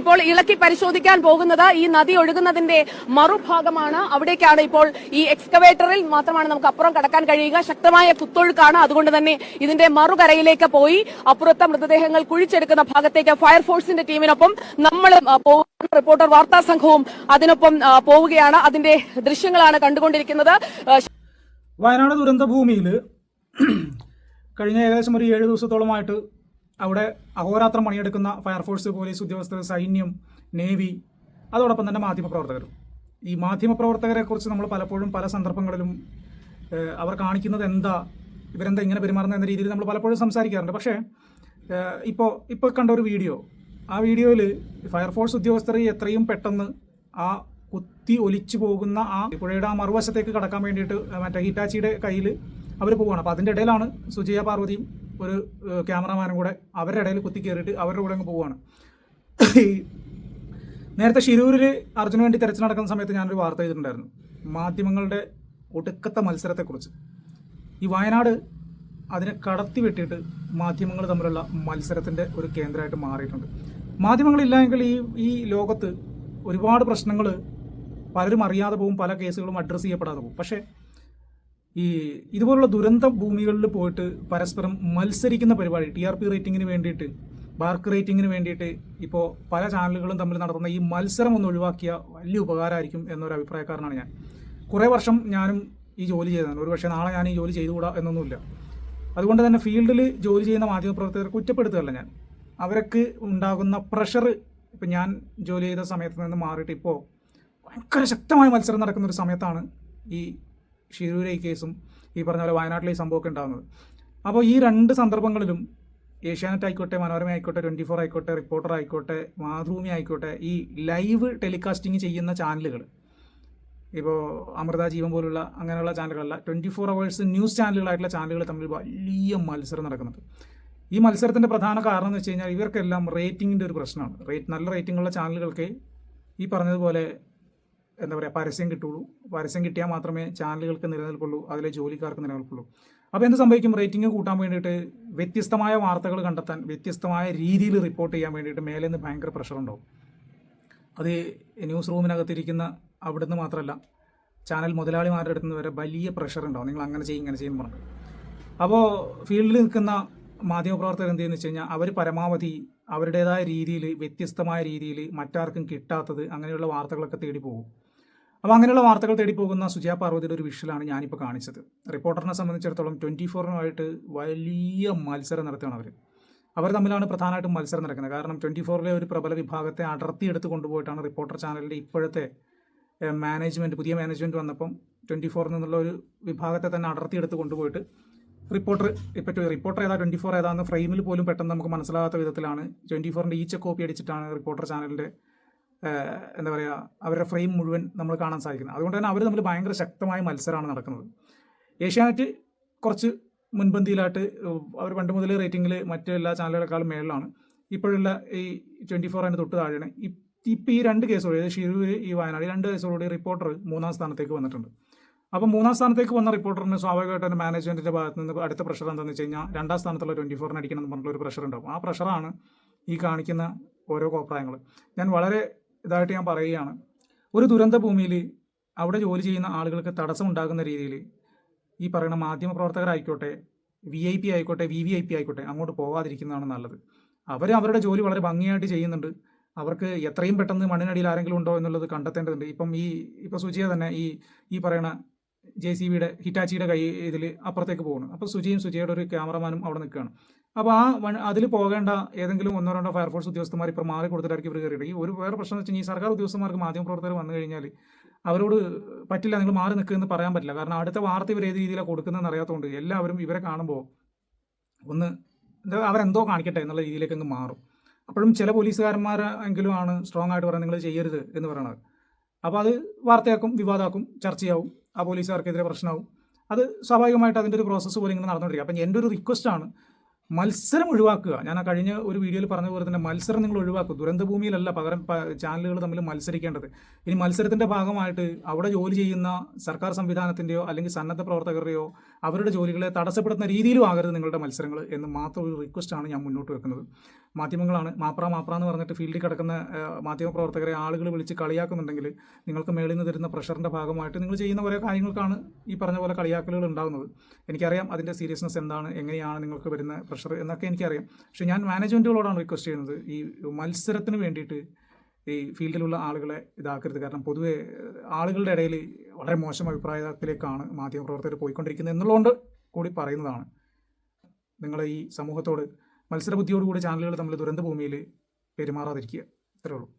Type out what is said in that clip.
ഇപ്പോൾ ഇളക്കി പരിശോധിക്കാൻ പോകുന്നത് ഈ നദി ഒഴുകുന്നതിന്റെ മറുഭാഗമാണ്. അവിടേക്കാണ് ഇപ്പോൾ ഈ എക്സ്കവേറ്ററിൽ മാത്രമാണ് നമുക്ക് അപ്പുറം കടക്കാൻ കഴിയുക. ശക്തമായ കുത്തൊഴുക്കാണ് അതുകൊണ്ട് തന്നെ ഇതിന്റെ മറുകരയിലേക്ക് പോയി അപ്പുറത്തെ മൃതദേഹങ്ങൾ കുഴിച്ചെടുക്കുന്ന ഭാഗത്തേക്ക് ഫയർഫോഴ്സിന്റെ ടീമിനൊപ്പം നമ്മൾ റിപ്പോർട്ടർ വാർത്താ സംഘവും അതിനൊപ്പം പോവുകയാണ്. അതിന്റെ ദൃശ്യങ്ങളാണ് കണ്ടുകൊണ്ടിരിക്കുന്നത്. വയനാട് ദുരന്ത ഭൂമിയിൽ കഴിഞ്ഞ ഏകദേശം ഒരു ഏഴ് ദിവസത്തോളമായിട്ട് അവിടെ അഹോരാത്രം പണിയെടുക്കുന്ന ഫയർഫോഴ്സ് പോലീസ് ഉദ്യോഗസ്ഥർ സൈന്യം നേവി അതോടൊപ്പം തന്നെ മാധ്യമപ്രവർത്തകരും. ഈ മാധ്യമപ്രവർത്തകരെ കുറിച്ച് നമ്മൾ പലപ്പോഴും പല സന്ദർഭങ്ങളിലും അവർ കാണിക്കുന്നത് എന്താ ഇവരെന്താ ഇങ്ങനെ പെരുമാറുന്ന എന്ന രീതിയിൽ നമ്മൾ പലപ്പോഴും സംസാരിക്കാറുണ്ട്. പക്ഷേ ഇപ്പോൾ ഇപ്പോൾ കണ്ട ഒരു വീഡിയോ. ആ വീഡിയോയിൽ ഫയർഫോഴ്സ് ഉദ്യോഗസ്ഥർ എത്രയും പെട്ടെന്ന് ആ കുത്തി ഒലിച്ചു പോകുന്ന ആ പുഴയുടെ ആ മറുവശത്തേക്ക് കടക്കാൻ വേണ്ടിയിട്ട് മറ്റേ ഹിറ്റാച്ചിയുടെ കയ്യിൽ അവർ പോവുകയാണ് അപ്പോൾ അതിന്റെ ഇടയിലാണ് സുജയ പാർവതിയും ഒരു ക്യാമറമാനും കൂടെ അവരുടെ ഇടയിൽ കുത്തി കയറിയിട്ട് അവരുടെ കൂടെ അങ്ങ് പോവുകയാണ് ഈ നേരത്തെ ഷിരൂരിൽ അർജുന് വേണ്ടി തിരച്ചു നടക്കുന്ന സമയത്ത് ഞാനൊരു വാർത്ത ചെയ്തിട്ടുണ്ടായിരുന്നു മാധ്യമങ്ങളുടെ ഒടുക്കത്തെ മത്സരത്തെക്കുറിച്ച്. ഈ വയനാട് അതിനെ കടത്തി വെട്ടിയിട്ട് മാധ്യമങ്ങൾ തമ്മിലുള്ള മത്സരത്തിന്റെ ഒരു കേന്ദ്രമായിട്ട് മാറിയിട്ടുണ്ട്. മാധ്യമങ്ങളില്ലെങ്കിൽ ഈ ഈ ലോകത്ത് ഒരുപാട് പ്രശ്നങ്ങൾ പലരും അറിയാതെ പോകും പല കേസുകളും അഡ്രസ്സ് ചെയ്യപ്പെടാതെ പോകും. പക്ഷേ ഈ ഇതുപോലുള്ള ദുരന്ത ഭൂമികളിൽ പോയിട്ട് പരസ്പരം മത്സരിക്കുന്ന പരിപാടി ടി ആർ പി റേറ്റിങ്ങിന് വേണ്ടിയിട്ട് ബാർക്ക് റേറ്റിങ്ങിന് വേണ്ടിയിട്ട് ഇപ്പോൾ പല ചാനലുകളും തമ്മിൽ നടത്തുന്ന ഈ മത്സരം ഒന്ന് ഒഴിവാക്കിയ വലിയ ഉപകാരമായിരിക്കും എന്നൊരു അഭിപ്രായക്കാരനാണ് ഞാൻ. കുറേ വർഷം ഞാനും ഈ ജോലി ചെയ്തതാണ്. ഒരു പക്ഷേ നാളെ ഞാൻ ഈ ജോലി ചെയ്തുകൂടാ എന്നൊന്നുമില്ല. അതുകൊണ്ട് തന്നെ ഫീൽഡിൽ ജോലി ചെയ്യുന്ന മാധ്യമപ്രവർത്തകരെ കുറ്റപ്പെടുത്തുകയല്ല ഞാൻ. അവർക്ക് ഉണ്ടാകുന്ന പ്രഷർ ഇപ്പം ഞാൻ ജോലി ചെയ്ത സമയത്ത് നിന്ന് മാറിയിട്ട് ഇപ്പോൾ ഭയങ്കര ശക്തമായ മത്സരം നടക്കുന്ന ഒരു സമയത്താണ് ഈ ഷിരൂര ഈ കേസും ഈ പറഞ്ഞ പോലെ വയനാട്ടിലെ ഈ സംഭവമൊക്കെ ഉണ്ടാകുന്നത് അപ്പോൾ ഈ രണ്ട് സന്ദർഭങ്ങളിലും ഏഷ്യാനെറ്റ് ആയിക്കോട്ടെ മനോരമ ആയിക്കോട്ടെ ട്വന്റി ഫോർ ആയിക്കോട്ടെ റിപ്പോർട്ടർ ആയിക്കോട്ടെ മാതൃഭൂമി ആയിക്കോട്ടെ ഈ ലൈവ് ടെലികാസ്റ്റിംഗ് ചെയ്യുന്ന ചാനലുകൾ ഇപ്പോൾ അമൃത ജീവൻ പോലുള്ള അങ്ങനെയുള്ള ചാനലുകളല്ല ട്വന്റി ഫോർ അവേഴ്സ് ന്യൂസ് ചാനലുകളായിട്ടുള്ള ചാനലുകൾ തമ്മിൽ വലിയ മത്സരം നടക്കുന്നുണ്ട്. ഈ മത്സരത്തിന്റെ പ്രധാന കാരണം എന്ന് വെച്ച് കഴിഞ്ഞാൽ ഇവർക്കെല്ലാം റേറ്റിങ്ങിന്റെ ഒരു പ്രശ്നമാണ്. റേറ്റ് നല്ല റേറ്റിംഗുള്ള ചാനലുകൾക്ക് ഈ പറഞ്ഞതുപോലെ എന്താ പറയുക പരസ്യം കിട്ടുള്ളൂ പരസ്യം കിട്ടിയാൽ മാത്രമേ ചാനലുകൾക്ക് നിലനിൽക്കുള്ളൂ അതിലെ ജോലിക്കാർക്ക് നിലനിൽക്കുള്ളൂ അപ്പോൾ എന്ത് സംഭവിക്കും? റേറ്റിംഗ് കൂട്ടാൻ വേണ്ടിയിട്ട് വ്യത്യസ്തമായ വാർത്തകൾ കണ്ടെത്താൻ വ്യത്യസ്തമായ രീതിയിൽ റിപ്പോർട്ട് ചെയ്യാൻ വേണ്ടിയിട്ട് മേലെ നിന്ന് ഭയങ്കര പ്രഷർ ഉണ്ടാവും. അത് ന്യൂസ് റൂമിനകത്തിരിക്കുന്ന അവിടുന്ന് മാത്രമല്ല ചാനൽ മുതലാളിമാരുടെ അടുത്ത് നിന്ന് വരെ വലിയ പ്രഷർ ഉണ്ടാവും. നിങ്ങൾ അങ്ങനെ ചെയ്യും ഇങ്ങനെ ചെയ്യും പറഞ്ഞു അപ്പോൾ ഫീൽഡിൽ നിൽക്കുന്ന മാധ്യമപ്രവർത്തകർ എന്ത് ചെയ്യുന്നു വെച്ച് കഴിഞ്ഞാൽ അവർ പരമാവധി അവരുടേതായ രീതിയിൽ വ്യത്യസ്തമായ രീതിയിൽ മറ്റാർക്കും കിട്ടാത്തത് അങ്ങനെയുള്ള വാർത്തകളൊക്കെ തേടി പോകും. അപ്പോൾ അങ്ങനെയുള്ള വാർത്തകൾ തേടി പോകുന്ന സുജയ പാർവതിയുടെ ഒരു വിഷലാണ് ഞാനിപ്പോൾ കാണിച്ചത്. റിപ്പോർട്ടറിനെ സംബന്ധിച്ചിടത്തോളം ട്വന്റി ഫോറിനുമായിട്ട് വലിയ മത്സരം നടത്തുകയാണ് അവർ അവർ തമ്മിലാണ് പ്രധാനമായിട്ടും മത്സരം നടക്കുന്നത്. കാരണം ട്വന്റി ഫോറിലെ ഒരു പ്രബല വിഭാഗത്തെ അടർത്തിയെടുത്ത് കൊണ്ടുപോയിട്ടാണ് റിപ്പോർട്ടർ ചാനലിന്റെ ഇപ്പോഴത്തെ മാനേജ്മെന്റ് പുതിയ മാനേജ്മെന്റ് വന്നപ്പം ട്വന്റി ഫോറിൽ നിന്നുള്ള ഒരു വിഭാഗത്തെ തന്നെ അടർത്തിയെടുത്ത് കൊണ്ടുപോയിട്ട് റിപ്പോർട്ടർ ഇപ്പോൾ റിപ്പോർട്ടർ ഏതാ ട്വന്റി ഫോർ ഏതാന്ന് ഫ്രെയിമിൽ പോലും പെട്ടെന്ന് നമുക്ക് മനസ്സിലാകാത്ത വിധത്തിലാണ് ട്വന്റി ഫോറിന്റെ ഈച്ച കോപ്പി അടിച്ചിട്ടാണ് റിപ്പോർട്ടർ ചാനലിന്റെ എന്താ പറയുക അവരുടെ ഫ്രെയിം മുഴുവൻ നമ്മൾ കാണാൻ സാധിക്കുന്നത്. അതുകൊണ്ട് തന്നെ അവർ തമ്മിൽ ഭയങ്കര ശക്തമായ മത്സരമാണ് നടക്കുന്നത്. ഏഷ്യാനെറ്റ് കുറച്ച് മുൻപന്തിയിലായിട്ട് അവർ പണ്ട് മുതൽ റേറ്റിംഗിൽ മറ്റു എല്ലാ ചാനലുകളെക്കാളും മേളിലാണ്. ഇപ്പോഴുള്ള ഈ ട്വന്റി ഫോർ അതിന് തൊട്ട് താഴെയാണ്. ഇപ്പം ഈ രണ്ട് കേസോടെ ഷിരൂർ ഈ വയനാട്. രണ്ട് കേസോടെ റിപ്പോർട്ടർ മൂന്നാം സ്ഥാനത്തേക്ക് വന്നിട്ടുണ്ട്. അപ്പോൾ മൂന്നാം സ്ഥാനത്തേക്ക് വന്ന റിപ്പോർട്ടറിന് സ്വാഭാവികമായിട്ട് തന്നെ മാനേജ്മെന്റിന്റെ ഭാഗത്ത് നിന്ന് അടുത്ത പ്രഷർ എന്താണെന്ന് വെച്ച് കഴിഞ്ഞാൽ രണ്ടാം സ്ഥാനത്തുള്ള ട്വന്റി ഫോറിന് അടിക്കണം എന്ന് പറഞ്ഞിട്ടുള്ള ഒരു പ്രഷർ ഉണ്ടാവും. ആ പ്രഷറാണ് ഈ കാണിക്കുന്ന ഓരോ കോപ്രായങ്ങൾ ഞാൻ വളരെ ഇതായിട്ട് ഞാൻ പറയുകയാണ്. ഒരു ദുരന്ത ഭൂമിയിൽ അവിടെ ജോലി ചെയ്യുന്ന ആളുകൾക്ക് തടസ്സം ഉണ്ടാകുന്ന രീതിയിൽ ഈ പറയുന്ന മാധ്യമ പ്രവർത്തകരായിക്കോട്ടെ വി ഐ പി ആയിക്കോട്ടെ വി വി ഐ പി ആയിക്കോട്ടെ അങ്ങോട്ട് പോകാതിരിക്കുന്നതാണ് നല്ലത്. അവർ അവരുടെ ജോലി വളരെ ഭംഗിയായിട്ട് ചെയ്യുന്നുണ്ട്. അവർക്ക് എത്രയും പെട്ടെന്ന് മണ്ണിനടിയിൽ ആരെങ്കിലും ഉണ്ടോ എന്നുള്ളത് കണ്ടെത്തേണ്ടതുണ്ട്. ഇപ്പം ഈ ഇപ്പോൾ സുജിയ തന്നെ ഈ ഈ പറയുന്ന ജെ സി ബിയുടെ ഹിറ്റാച്ചിയുടെ കൈ ഇതിൽ അപ്പുറത്തേക്ക് പോകുന്നു അപ്പോൾ സുജിയും സുജിയുടെ ഒരു ക്യാമറമാനും അവിടെ നിൽക്കുകയാണ്. അപ്പോൾ ആ വൺ അതിൽ പോകേണ്ട ഏതെങ്കിലും ഒന്നോ രണ്ടോ ഫയർഫോഴ്സ് ഉദ്യോഗസ്ഥന്മാർ ഇപ്പോൾ മാറി കൊടുത്തിട്ടായിരിക്കും ഇവർ കയറിയിട്ട് ഈ ഒരു വേറെ പ്രശ്നം എന്ന് വെച്ചാൽ ഈ സർക്കാർ ഉദ്യോഗസ്ഥന്മാർക്ക് മാധ്യമപ്രവർത്തകർ വന്നു കഴിഞ്ഞാൽ അവരോട് പറ്റില്ല നിങ്ങൾ മാറി നിൽക്കുമെന്ന് പറയാൻ പറ്റില്ല. കാരണം അടുത്ത വാർത്ത ഇവർ ഏത് രീതിയിലാണ് കൊടുക്കുന്നതെന്ന് അറിയാത്തതുകൊണ്ട് എല്ലാവരും ഇവരെ കാണുമ്പോൾ ഒന്ന് അവരെന്തോ കാണിക്കട്ടെ എന്നുള്ള രീതിയിലേക്ക് അങ്ങ് മാറും. അപ്പോഴും ചില പോലീസുകാരന്മാരെങ്കിലും ആണ് സ്ട്രോങ് ആയിട്ട് പറയുന്നത് നിങ്ങൾ ചെയ്യരുത് എന്ന് പറയണത് അപ്പോൾ അത് വാർത്തയാക്കും വിവാദമാക്കും ചർച്ചയാവും. ആ പോലീസുകാർക്കെതിരെ പ്രശ്നമാവും. അത് സ്വാഭാവികമായിട്ട് അതിന്റെ ഒരു പ്രോസസ്സ് പോലും ഇങ്ങനെ നടന്നുകൊണ്ടിരിക്കുക അപ്പം എന്റെ ഒരു റിക്വസ്റ്റാണ് മത്സരം ഒഴിവാക്കുക. ഞാൻ ആ കഴിഞ്ഞ ഒരു വീഡിയോയിൽ പറഞ്ഞ പോലെ തന്നെ മത്സരം നിങ്ങൾ ഒഴിവാക്കുക. ദുരന്തഭൂമിയിലല്ല പകരം ചാനലുകൾ തമ്മിൽ മത്സരിക്കേണ്ടത്. ഇനി മത്സരത്തിന്റെ ഭാഗമായിട്ട് അവിടെ ജോലി ചെയ്യുന്ന സർക്കാർ സംവിധാനത്തിന്റെയോ അല്ലെങ്കിൽ സന്നദ്ധ പ്രവർത്തകരുടെയോ അവരുടെ ജോലികളെ തടസ്സപ്പെടുത്തുന്ന രീതിയിലും ആകരുത് നിങ്ങളുടെ മത്സരങ്ങൾ എന്ന് മാത്രം ഒരു റിക്വസ്റ്റാണ് ഞാൻ മുന്നോട്ട് വെക്കുന്നത്. മാധ്യമങ്ങളാണ്. മാപ്ര മാപ്ര എന്ന് പറഞ്ഞിട്ട് ഫീൽഡിൽ കിടക്കുന്ന മാധ്യമ പ്രവർത്തകരെ ആളുകൾ വിളിച്ച് കളിയാക്കുന്നുണ്ടെങ്കിൽ നിങ്ങൾക്ക് മേളിൽ നിന്ന് തരുന്ന പ്രഷറിന്റെ ഭാഗമായിട്ട് നിങ്ങൾ ചെയ്യുന്ന ഓരോ കാര്യങ്ങൾക്കാണ് ഈ പറഞ്ഞ പോലെ കളിയാക്കലുകൾ ഉണ്ടാകുന്നത് എനിക്കറിയാം അതിന്റെ സീരിയസ്നെസ് എന്താണ് എങ്ങനെയാണ് നിങ്ങൾക്ക് വരുന്ന പ്രഷർ എന്നൊക്കെ എനിക്കറിയാം. പക്ഷേ ഞാൻ മാനേജ്മെന്റുകളോടാണ് റിക്വസ്റ്റ് ചെയ്യുന്നത്. ഈ മത്സരത്തിന് വേണ്ടിയിട്ട് ഈ ഫീൽഡിലുള്ള ആളുകളെ ഇതാക്കരുത്. കാരണം പൊതുവെ ആളുകളുടെ ഇടയിൽ വളരെ മോശം അഭിപ്രായത്തിലേക്കാണ് മാധ്യമപ്രവർത്തകർ പോയിക്കൊണ്ടിരിക്കുന്നത് എന്നുള്ളതുകൊണ്ട് കൂടി പറയുന്നതാണ്. നിങ്ങളെ ഈ സമൂഹത്തോട് മത്സരബുദ്ധിയോടുകൂടി ചാനലുകൾ തമ്മിൽ ദുരന്തഭൂമിയിൽ പെരുമാറാതിരിക്കുക. ഇത്രേ ഉള്ളൂ.